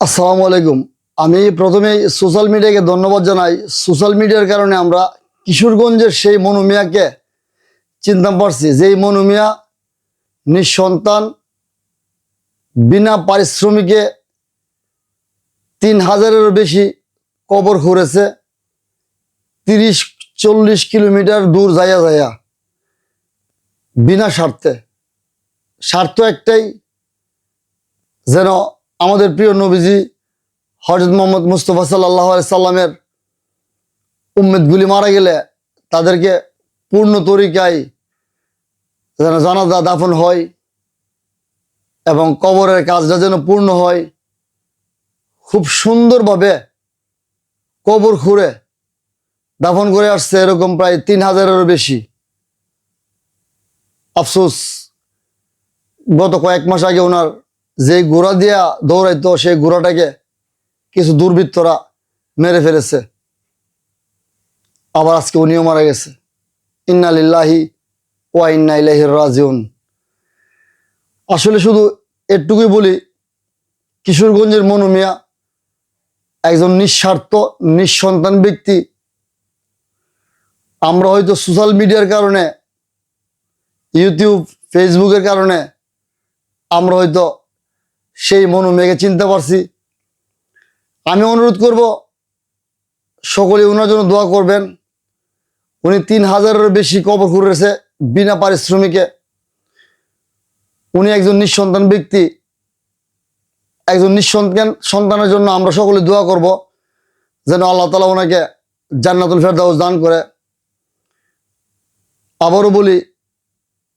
আসসালামু আলাইকুম। আমি প্রথমে সোশ্যাল মিডিয়াকে ধন্যবাদ জানাই। সোশ্যাল মিডিয়ার কারণে আমরা কিশোরগঞ্জের সেই মনু মিয়াকে চিনতে পারছি, যেই মনু মিয়া নিঃসন্তান, বিনা পারিশ্রমিকে তিন হাজারেরও বেশি কবর খুঁড়েছে, তিরিশ, চল্লিশ কিলোমিটার দূর যাইয়া যাইয়া, বিনা স্বার্থে। স্বার্থ একটাই, যেন আমাদের প্রিয় নবীজি হজরত মোহাম্মদ মুস্তফা সাল্লাহ সাল্লামের উম্মেদগুলি মারা গেলে তাদেরকে পূর্ণ তরিকায় যেন জানাজা দাফন হয় এবং কবরের কাজটা যেন পূর্ণ হয়। খুব সুন্দরভাবে কবর খুঁড়ে দাফন করে আসছে এরকম প্রায় তিন হাজারেরও বেশি। আফসোস, গত কয়েক মাস আগে ওনার যে ঘোড়া দিয়া দৌড়াইতো, সেই ঘোড়াটাকে কিছু দুর্বৃত্তরা মেরে ফেলেছে। আবার আজকে উনিও মারা গেছে। ইন্না লিল্লাহি ওয়া ইন্না ইলাইহি রাজিউন। আসলে শুধু এটুকুই বলি, কিশোরগঞ্জের মনু মিয়া একজন নিঃস্বার্থ, নিঃসন্তান ব্যক্তি। আমরা হয়তো সোশ্যাল মিডিয়ার কারণে ইউটিউব ফেসবুকের কারণে, আমরা হয়তো সেই মনু চিনতে পারছি। আমি অনুরোধ করব সকলে ওনার জন্য দোয়া করবেন। উনি তিন হাজারেরও বেশি কবর করেছে বিনা পারিশ্রমিকে। উনি একজন নিঃসন্তান ব্যক্তি। একজন নিঃসন্তান সন্তানের জন্য আমরা সকলে দোয়া করব, যেন আল্লাহ তালা ওনাকে জান্নাতুল ফেরদাউস দান করে। আবারও বলি,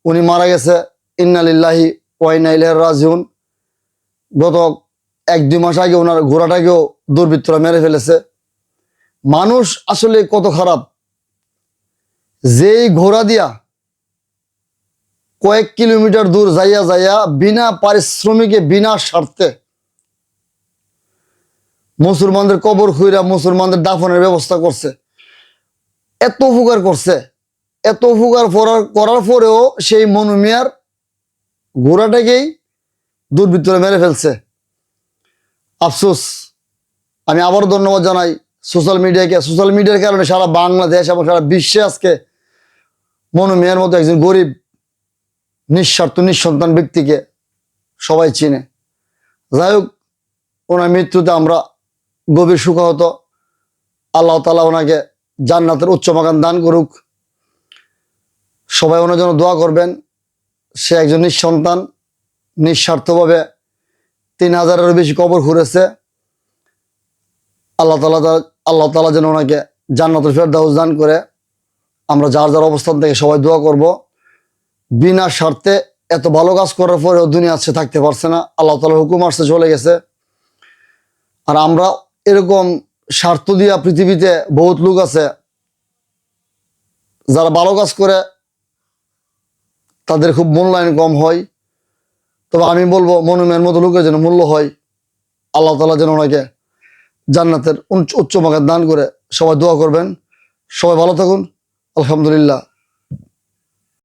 উনি মারা গেছে। ইন্নালিল্লাহি ওয়াইনা ইলাইহির রাজিউন। গত এক, দুই মাস আগে ওনার ঘোড়াটাকেও দুর্বৃত্তরা মেরে ফেলেছে। মানুষ আসলে কত খারাপ। যেই ঘোড়া দিয়া কয়েক কিলোমিটার দূর যাইয়া যাইয়া বিনা পারিশ্রমিকে, বিনা স্বার্থে মুসলমানদের কবর খুঁড়া মুসলমানদের দাফনের ব্যবস্থা করছে। এত উপকার করছে। এত উপকার করার করার পরেও সেই মনুমিয়ার ঘোড়াটাকেই দুর্বৃত্তরা মেরে ফেলছে। আফসোস। আমি আবারও ধন্যবাদ জানাই সোশ্যাল মিডিয়াকে সোশ্যাল মিডিয়ার কারণে সারা বাংলাদেশ এবং সারা বিশ্বে আজকে মনু মেয়ের মতো একজন গরিব, নিঃস্বার্থ, নিঃসন্তান ব্যক্তিকে সবাই চিনে। যাই হোক, ওনার মৃত্যুতে আমরা গভীর সুখাহত। আল্লাহ তালা ওনাকে জান্নাতের উচ্চ মাকান দান করুক। সবাই ওনার জন্য দোয়া করবেন। সে একজন নিঃসন্তান। নিঃস্বার্থভাবে তিন হাজারেরও বেশি কবর ঘুরেছে আল্লাহ তালা আল্লাহ তালা যেন ওনাকে জান্নাতুল ফেরদাউস দান করে। আমরা যার যার অবস্থান থেকে সবাই দোয়া করব। বিনা স্বার্থে এত ভালো কাজ করার পরেও দুনিয়া সে থাকতে পারছে না। আল্লাহ তালার হুকুম আসছে চলে গেছে। আর আমরা এরকম স্বার্থ দিয়া পৃথিবীতে বহুত লোক আছে, যারা ভালো কাজ করে, তাদের খুব মূল্যায়ন কম হয়। তবে আমি বলব মনুমের মতো লোকের যেন মূল্য হয়, আল্লাহ তালা যেন ওনাকে জান্নাতের উচ্চ মাকে দান করে সবাই দোয়া করবেন। সবাই ভালো থাকুন। আলহামদুলিল্লাহ।